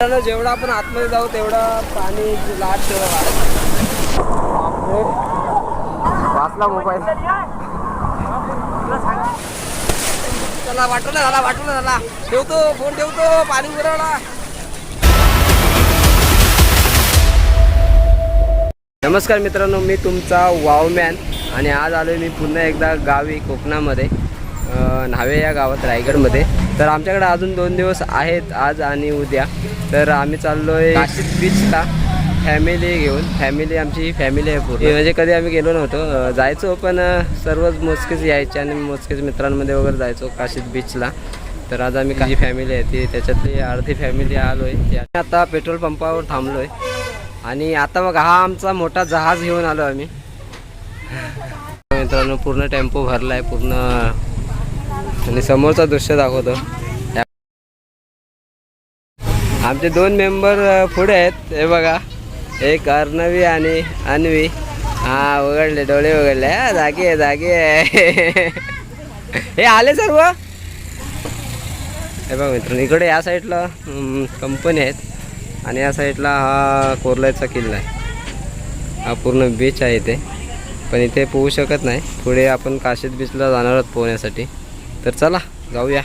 जेवढा आपण आतमध्ये जाऊ तेवढा पाणी लाट वाढत. वाचला मोबाईल. चला वाटवला झाला वाटवला झाला ठेवतो फोन ठेवतो पाणी उरवला नमस्कार मित्रांनो मी तुमचा वावमॅन आणि आज आलो मी पुन्हा एकदा गावी कोकणामध्ये. न्हावे या गावात रायगडमध्ये. तर आमच्याकडे अजून दोन दिवस आहेत आज आणि उद्या. तर आम्ही चाललो आहे नाशिक बीचला फॅमिली घेऊन. फॅमिली आमची फॅमिली आहे पूर्ण. म्हणजे कधी आम्ही गेलो नव्हतो. जायचो पण सर्वच मोजकेच यायचे आणि मोजकेच मित्रांमध्ये वगैरे जायचो काशीद बीचला तर आज आम्ही काही फॅमिली आहे ती त्याच्यातली अर्धी फॅमिली आलो आहे आता पेट्रोल पंपावर थांबलो आहे आणि आता बघा हा आमचा मोठा जहाज घेऊन आलो आम्ही. मित्रांनो पूर्ण टेम्पो भरला आहे पूर्ण आणि समोरचा दृश्य दाखवतो. आमचे दोन मेंबर पुढे आहेत. हे बघा. एक अर्णवी आणि अन्वी. हा उघडले डोळे उघडले. हा, आहे जागी आहे. हे आले सर्व? हे बघा मित्रांनो इकडे या साईडला कंपनी आहेत. आणि या साईडला हा कोरलाचा किल्ला आहे. हा पूर्ण बीच आहे इथे. पण इथे पोहू शकत नाही. पुढे आपण काशीद बीचला जाणार आहोत पोहण्यासाठी. तर चला जाऊया.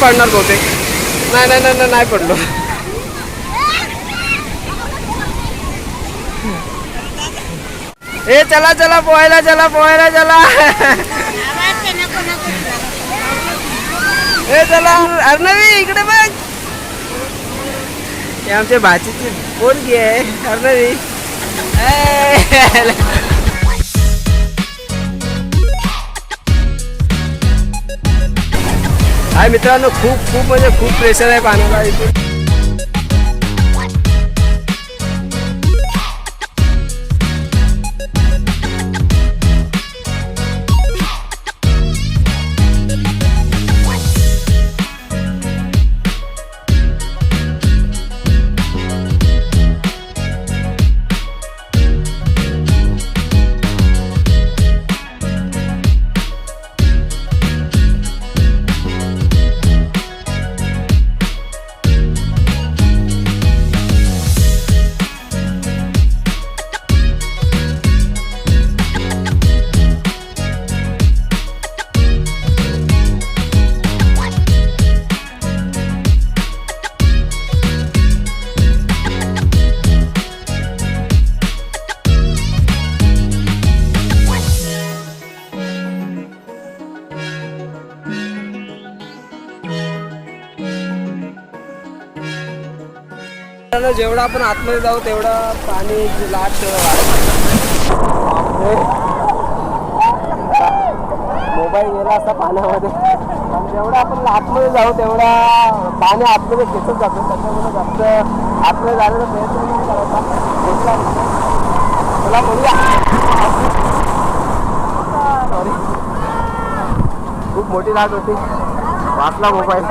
पडणार बहुतेक. नाही नाही नाही नाही, नाही पडलो. ए चला चला पोहायला चला पोहायला चला. ए चला अर्णवी इकडे बघ. हे आमच्या भाचीची पोरगी आहे अर्णवी. ए, मित्रांनो खूप खूप म्हणजे खूप प्रेशर आहे पाण्याला इथे जेवढा आपण आतमध्ये जाऊ तेवढं पाणी लाट मोबाईल गेला असता पाण्यामध्ये. पण जेवढं आपण आतमध्ये जाऊ तेवढा पाणी आतमध्ये खेचत जातो. त्याच्यामुळे जास्त आतमध्ये जाण्याचा प्रयत्न नाही करायचा. घेतला तुला बोलूया. सॉरी खूप मोठी लाट होती. वाचला मोबाईल.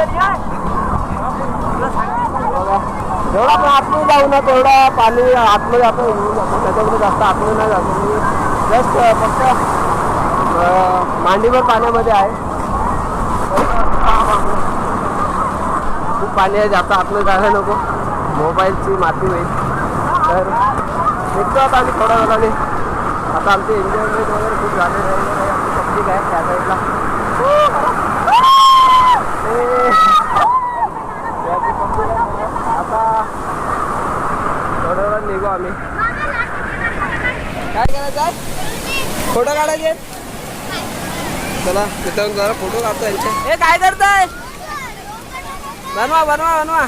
जेवढा आपण आतमध्ये जाऊ ना तेवढा पाणी आतमध्ये आपण जातो. त्याच्यामध्ये जास्त आतमध्ये नाही जातो. मी जस्ट फक्त मांडीवर पाण्यामध्ये आहे. खूप पाणी आहे जास्त आतमध्ये जायला नको. मोबाईलची माती होईल. तर निघतो आता आम्ही थोड्या वेळाने. आता आमचे एन्जॉयमेंट वगैरे खूप झाले आहे. आमची पब्लिक आहे त्या साईडला ए, त्याची public आहे. आता थोड्या निघू आम्ही. काय करायचं आहे? फोटो काढायचे? चला मित्रांनो जरा फोटो काढतो यांचे. हे काय करताय? बनवा बनवा बनवा.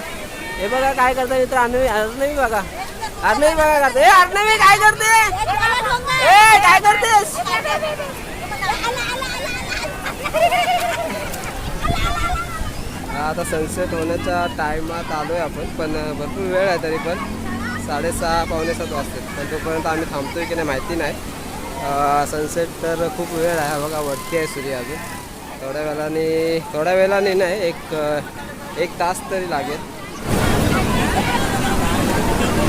हे बघा काय करताय मित्र? अर्णवी अर्णवी बघा. अर्णवी बघा करते ए अर्णवी काय करते? ए काय करतेस? आता सनसेट होण्याच्या टायमात आलोय आपण पण भरपूर वेळ आहे तरी पण. साडेसहा पावणे सात वाजतात पण तोपर्यंत आम्ही थांबतो की नाही माहिती नाही. सनसेट तर खूप वेळ आहे. बघा वरती आहे सूर्य अजून. थोड्या वेळाने थोड्या वेळाने नाही एक एक तास तरी लागेल.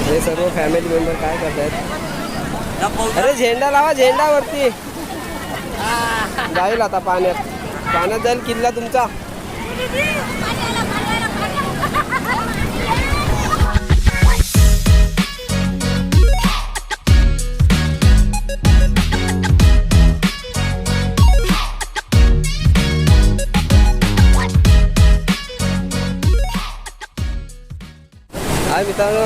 हे सर्व फॅमिली मेंबर काय करतायत? अरे झेंडा लावा झेंडा वरती. जाईल आता पाण्यात. पाण्यात जाईल किल्ला तुमचा. हाय मित्रांनो.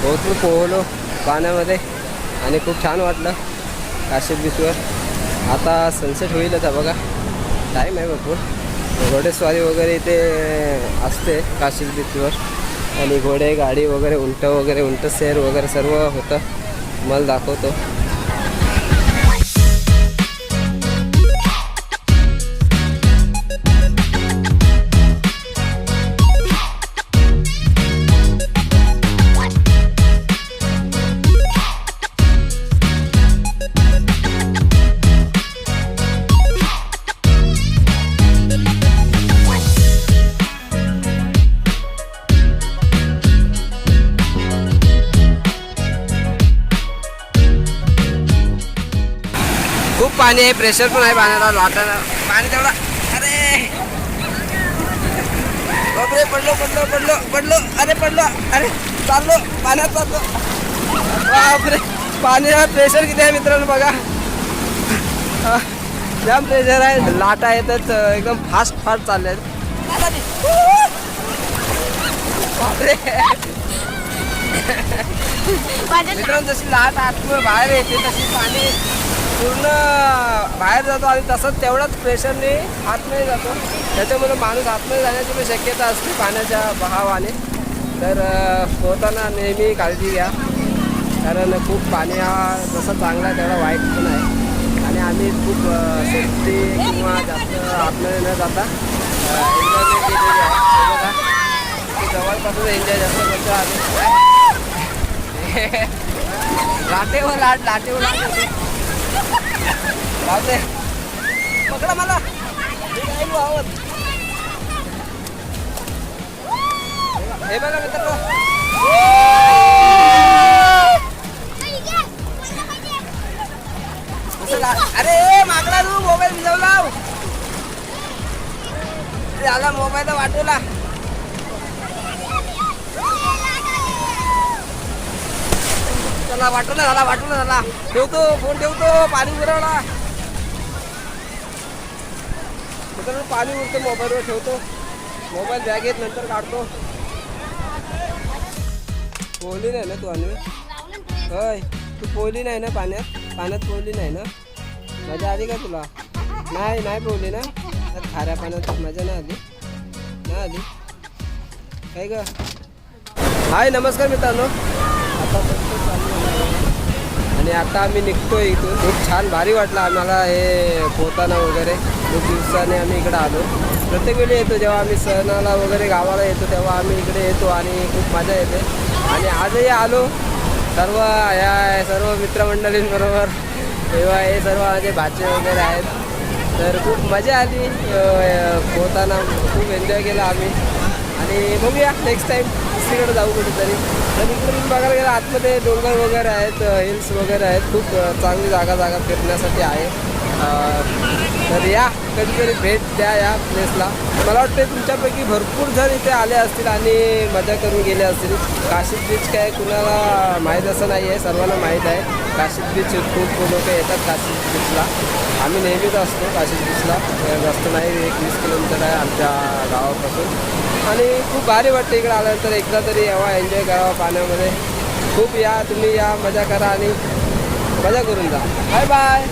भरपूर पोहलो पाण्यामध्ये आणि खूप छान वाटलं काशी बीचवर आता सनसेट होईल आता बघा. टाईम आहे भरपूर. घोडेस्वारी वगैरे इथे असते काशी बीचवर आणि घोडे गाडी वगैरे उंट वगैरे उंट सेर वगैरे सर्व होतं. मला दाखवतो. पाणी आहे प्रेशर पण आहे पाण्याला लाटायला पाणी तेवढा. अरे! पडलो पडलो पडलो पडलो. अरे पडलो. अरे चाललो. पाण्यात चाललो. बापरे! पाण्याला प्रेशर किती आहे मित्रांनो बघा. जाम प्रेशर आहे. लाटा येतात अं, एकदम फास्ट फास्ट चालले बापरे! मित्रांनो जशी लाट आतमध्ये बाहेर येते तशी पाणी पूर्ण बाहेर जातो आणि तसंच तेवढाच प्रेशरने आतमध्ये जातो. त्याच्यामुळे माणूस आतमध्ये जाण्याची पण शक्यता असते पाण्याच्या बहावाने. तर पोहताना नेहमी काळजी घ्या. कारण खूप पाणी हा जसा चांगला आहे तेवढा वाईट पण आहे. आणि आम्ही खूप सेफ्टी किंवा जास्त आतमध्ये न जाता एन्जॉयमेंट केलेली आहे. जवळपासून एन्जॉय जास्त करतो आम्ही. लाटेवर लाट लाटेवर लाट होते. लावते पकडा मला. मी काय वावत हे बघा मित्र अरे मागला तू मोबाईल भिजवला झाला मोबाईल वाटूला झाला वाटूला झाला वाटूला झाला ठेवतो फोन ठेवतो पाणी उरवला मित्रांनो पाणी उरतो मोबाईलवर ठेवतो. मोबाईल बॅगेत नंतर काढतो. पोहली नाही ना तू आणि होय तू पोहली नाही ना पाण्यात? पाण्यात पोहली नाही ना? मजा आली का तुला? नाही नाही पोहली ना? खाऱ्या पाण्यात मजा नाही आली. नाही आली. काय ग? हाय नमस्कार मित्रांनो. आणि आता आम्ही निघतोय इथून. खूप छान भारी वाटलं आम्हाला हे पोहताना वगैरे. खूप दिवसाने आम्ही इकडे आलो. प्रत्येक वेळी येतो जेव्हा आम्ही सणाला वगैरे गावाला येतो तेव्हा आम्ही इकडे येतो आणि खूप मजा येते. आणि आजही आलो. सर्व या सर्व मित्रमंडळींबरोबर. तेव्हा हे सर्व माझे भाचे वगैरे आहेत. तर खूप मजा आली. पोहताना खूप एन्जॉय केला आम्ही. आणि बघूया नेक्स्ट टाईम दुसरीकडे जाऊ कुठेतरी. तर इकडे तुम्ही बघायला गेलं आतमध्ये डोंगर वगैरे आहेत हिल्स वगैरे आहेत खूप चांगली जागा जागा फिरण्यासाठी आहे. तर या कधीतरी भेट द्या या प्लेसला मला वाटते तुमच्यापैकी भरपूर जण इथे आले असतील आणि मजा करून गेले असतील. काशी बीच काय कुणाला माहीत असं नाही आहे सर्वांना माहीत आहे. काशी बीच खूप लोक येतात काशी बीचला आम्ही नेहमीच असतो काशी बीचला जास्त नाही एक वीस किलोमीटर आहे आमच्या गावापासून. आणि खूप भारी वाटतं इकडं आल्यानंतर एकदा तरी यावा एन्जॉय करावा पाण्यामध्ये. खूप या तुम्ही या मजा करा आणि मजा करून जा. Bye bye